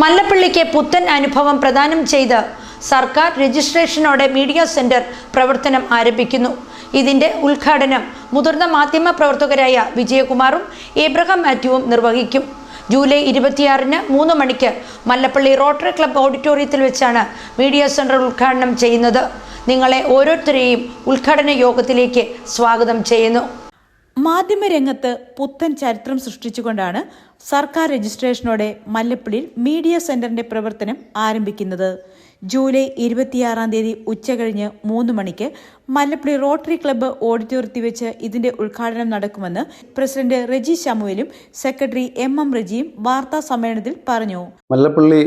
മല്ലപ്പള്ളിക്ക് പുത്തൻ അനുഭവം പ്രദാനം ചെയ്ത് സർക്കാർ രജിസ്ട്രേഷനോടെ മീഡിയ സെന്റർ പ്രവർത്തനം ആരംഭിക്കുന്നു. ഇതിന്റെ ഉദ്ഘാടനം മുതിർന്ന മാധ്യമ പ്രവർത്തകരായ വിജയകുമാറും ഏബ്രഹാം മാത്യുവും നിർവഹിക്കും. ജൂലൈ ഇരുപത്തിയാറിന് മൂന്ന് മണിക്ക് മല്ലപ്പള്ളി റോട്ടറി ക്ലബ്ബ് ഓഡിറ്റോറിയത്തിൽ വെച്ചാണ് മീഡിയ സെന്റർ ഉദ്ഘാടനം ചെയ്യുന്നത്. നിങ്ങളെ ഓരോരുത്തരെയും ഉദ്ഘാടന യോഗത്തിലേക്ക് സ്വാഗതം ചെയ്യുന്നു. മാധ്യമരംഗത്ത് പുത്തൻ ചരിത്രം സൃഷ്ടിച്ചുകൊണ്ടാണ് സർക്കാർ രജിസ്ട്രേഷനോടെ മല്ലപ്പള്ളിയിൽ മീഡിയ സെന്ററിന്റെ പ്രവർത്തനം ആരംഭിക്കുന്നത്. ജൂലൈ ഇരുപത്തിയാറാം തീയതി ഉച്ചകഴിഞ്ഞ് മൂന്ന് മണിക്ക് മല്ലപ്പള്ളി റോട്ടറി ക്ലബ്ബ് ഓഡിറ്റോറിയത്തിൽ വെച്ച് ഇതിന്റെ ഉദ്ഘാടനം നടക്കുമെന്ന് പ്രസിഡന്റ് റെജി ശമുവലും സെക്രട്ടറി എം എം റെജിയും വാർത്താ സമ്മേളനത്തിൽ പറഞ്ഞു. മല്ലപ്പള്ളി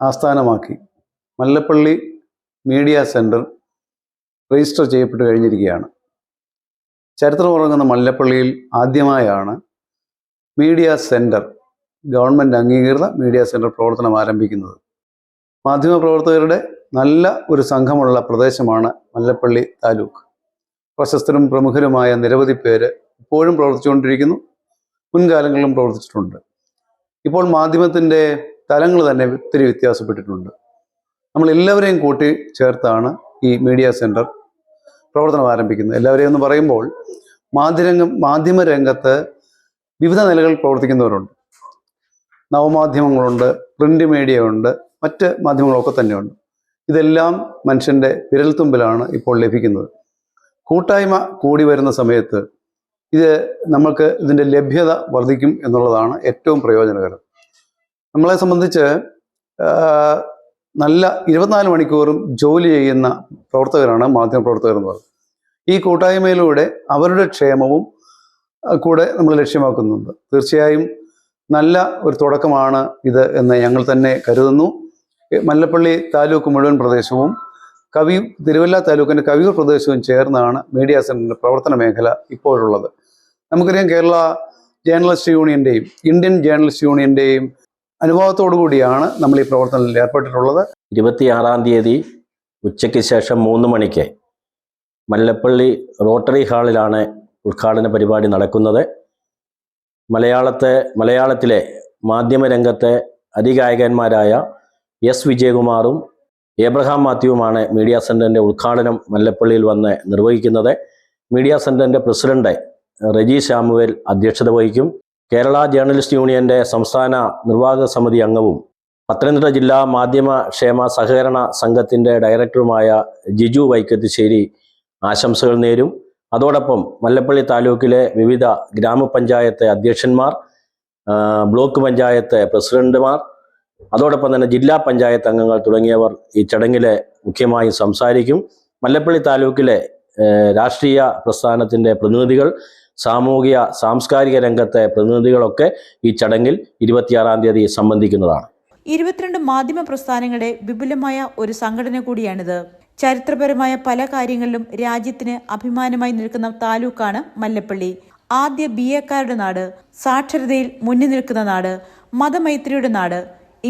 ആസ്ഥാനമാക്കി മല്ലപ്പള്ളി മീഡിയ സെന്റർ രജിസ്റ്റർ ചെയ്യപ്പെട്ട് കഴിഞ്ഞിരിക്കുകയാണ്. ചരിത്രമുറങ്ങുന്ന മല്ലപ്പള്ളിയിൽ ആദ്യമായാണ് മീഡിയ സെന്റർ ഗവൺമെന്റ് അംഗീകൃത മീഡിയ സെന്റർ പ്രവർത്തനം ആരംഭിക്കുന്നത്. മാധ്യമപ്രവർത്തകരുടെ നല്ല ഒരു സംഘമുള്ള പ്രദേശമാണ് മല്ലപ്പള്ളി താലൂക്ക്. പ്രശസ്തരും പ്രമുഖരുമായ നിരവധി പേര് ഇപ്പോഴും പ്രവർത്തിച്ചുകൊണ്ടിരിക്കുന്നു മുൻകാലങ്ങളിലും പ്രവർത്തിച്ചിട്ടുണ്ട്. ഇപ്പോൾ മാധ്യമത്തിന്റെ തലങ്ങൾ തന്നെ ഒത്തിരി വ്യത്യാസപ്പെട്ടിട്ടുണ്ട്. നമ്മളെല്ലാവരെയും കൂട്ടി ചേർത്താണ് ഈ മീഡിയ സെന്റർ പ്രവർത്തനം ആരംഭിക്കുന്നത് എല്ലാവരെയും എന്ന് പറയുമ്പോൾ മാധ്യമരംഗം മാധ്യമരംഗത്ത് വിവിധ നിലകളിൽ പ്രവർത്തിക്കുന്നവരുണ്ട്. നവമാധ്യമങ്ങളുണ്ട് പ്രിന്റ് മീഡിയ ഉണ്ട് മറ്റ് മാധ്യമങ്ങളൊക്കെ തന്നെയുണ്ട്. ഇതെല്ലാം മനുഷ്യന്റെ വിരൽത്തുമ്പിലാണ് ഇപ്പോൾ ലഭിക്കുന്നത്. കൂട്ടായ്മ കൂടി വരുന്ന സമയത്ത് ഇത് നമ്മൾക്ക് ഇതിന്റെ ലഭ്യത വർദ്ധിക്കും എന്നുള്ളതാണ് ഏറ്റവും പ്രയോജനകരം. നമ്മളെ സംബന്ധിച്ച് നല്ല ഇരുപത്തിനാല് മണിക്കൂറും ജോലി ചെയ്യുന്ന പ്രവർത്തകരാണ് മാധ്യമപ്രവർത്തകർ എന്ന് പറയുന്നത്. ഈ കൂട്ടായ്മയിലൂടെ അവരുടെ ക്ഷേമവും കൂടെ നമ്മൾ ലക്ഷ്യമാക്കുന്നുണ്ട്. തീർച്ചയായും നല്ല ഒരു തുടക്കമാണ് ഇത് എന്ന് ഞങ്ങൾ തന്നെ കരുതുന്നു. മല്ലപ്പള്ളി താലൂക്ക് മുഴുവൻ പ്രദേശവും കവി തിരുവല്ല താലൂക്കിന്റെ കവിയൂർ പ്രദേശവും ചേർന്നാണ് മീഡിയ സെന്ററിന്റെ പ്രവർത്തന മേഖല ഇപ്പോഴുള്ളത്. നമുക്കറിയാം കേരള ജേർണലിസ്റ്റ് യൂണിയന്റെയും ഇന്ത്യൻ ജേർണലിസ്റ്റ് യൂണിയന്റെയും അനുഭവത്തോടു കൂടിയാണ് നമ്മൾ ഈ പ്രവർത്തനത്തിൽ ഏർപ്പെട്ടിട്ടുള്ളത്. ഇരുപത്തിയാറാം തീയതി ഉച്ചയ്ക്ക് ശേഷം മൂന്ന് മണിക്ക് മല്ലപ്പള്ളി റോട്ടറി ഹാളിലാണ് ഉദ്ഘാടന പരിപാടി നടക്കുന്നത്. മലയാളത്തെ മലയാളത്തിലെ മാധ്യമരംഗത്തെ അതിഗായകന്മാരായ എസ് വിജയകുമാറും ഏബ്രഹാം മാത്യുവുമാണ് മീഡിയ സെന്ററിന്റെ ഉദ്ഘാടനം മല്ലപ്പള്ളിയിൽ വന്ന് നിർവഹിക്കുന്നത്. മീഡിയ സെന്ററിന്റെ പ്രസിഡന്റ് റെജി ശാമുവേൽ അധ്യക്ഷത വഹിക്കും. കേരള ജേർണലിസ്റ്റ് യൂണിയന്റെ സംസ്ഥാന നിർവാഹക സമിതി അംഗവും പത്തനംതിട്ട ജില്ലാ മാധ്യമ ക്ഷേമ സഹകരണ സംഘത്തിന്റെ ഡയറക്ടറുമായ ജിജു വൈക്കത്തിശ്ശേരി ആശംസകൾ നേരും. അതോടൊപ്പം മല്ലപ്പള്ളി താലൂക്കിലെ വിവിധ ഗ്രാമപഞ്ചായത്ത് അധ്യക്ഷന്മാർ ബ്ലോക്ക് പഞ്ചായത്ത് പ്രസിഡന്റുമാർ അതോടൊപ്പം തന്നെ ജില്ലാ പഞ്ചായത്ത് അംഗങ്ങൾ തുടങ്ങിയവർ ഈ ചടങ്ങിൽ മുഖ്യമായും സംസാരിക്കും. മല്ലപ്പള്ളി താലൂക്കിലെ രാഷ്ട്രീയ പ്രസ്ഥാനത്തിന്റെ പ്രതിനിധികൾ സാമൂഹിക സാംസ്കാരിക രംഗത്തെ പ്രതിനിധികളൊക്കെ ഈ ചടങ്ങിൽ ഇരുപത്തിയാറാം തീയതി സംബന്ധിക്കുന്നതാണ്. ഇരുപത്തിരണ്ട് മാധ്യമ പ്രസ്ഥാനങ്ങളുടെ വിപുലമായ ഒരു സംഘടന കൂടിയാണിത്. ചരിത്രപരമായ പല കാര്യങ്ങളിലും രാജ്യത്തിന് അഭിമാനമായി നിൽക്കുന്ന താലൂക്കാണ് മല്ലപ്പള്ളി. ആദ്യ ബി എക്കാരുടെ നാട് സാക്ഷരതയിൽ മുന്നിൽ നിൽക്കുന്ന നാട് മതമൈത്രിയുടെ നാട്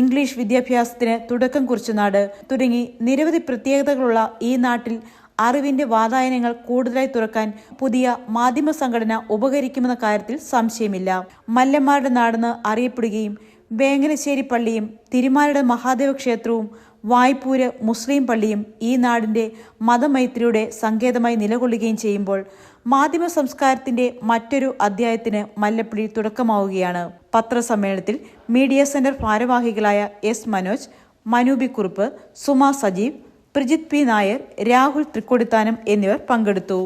ഇംഗ്ലീഷ് വിദ്യാഭ്യാസത്തിന് തുടക്കം കുറിച്ച നാട്. തുടങ്ങി നിരവധി പ്രത്യേകതകളുള്ള ഈ നാട്ടിൽ അറിവിന്റെ വാതായനങ്ങൾ കൂടുതലായി തുറക്കാൻ പുതിയ മാധ്യമ സംഘടന ഉപകരിക്കുമെന്ന കാര്യത്തിൽ സംശയമില്ല. മല്ലന്മാരുടെ നാടെന്ന് അറിയപ്പെടുകയും വേങ്ങനശ്ശേരി പള്ളിയും തിരുമാലയുടെ മഹാദേവ ക്ഷേത്രവും വായ്പൂര് മുസ്ലിം പള്ളിയും ഈ നാടിന്റെ മതമൈത്രിയുടെ സങ്കേതമായി നിലകൊള്ളുകയും ചെയ്യുമ്പോൾ മാധ്യമ സംസ്കാരത്തിന്റെ മറ്റൊരു അധ്യായത്തിന് മല്ലപ്പള്ളി തുടക്കമാവുകയാണ്. പത്രസമ്മേളനത്തിൽ മീഡിയ സെന്റർ ഭാരവാഹികളായ എസ് മനോജ് മനൂബി കുറുപ്പ് സുമ സജീവ് പ്രജിത് പി നായർ രാഹുൽ തൃക്കൊടിത്താനം എന്നിവർ പങ്കെടുത്തു.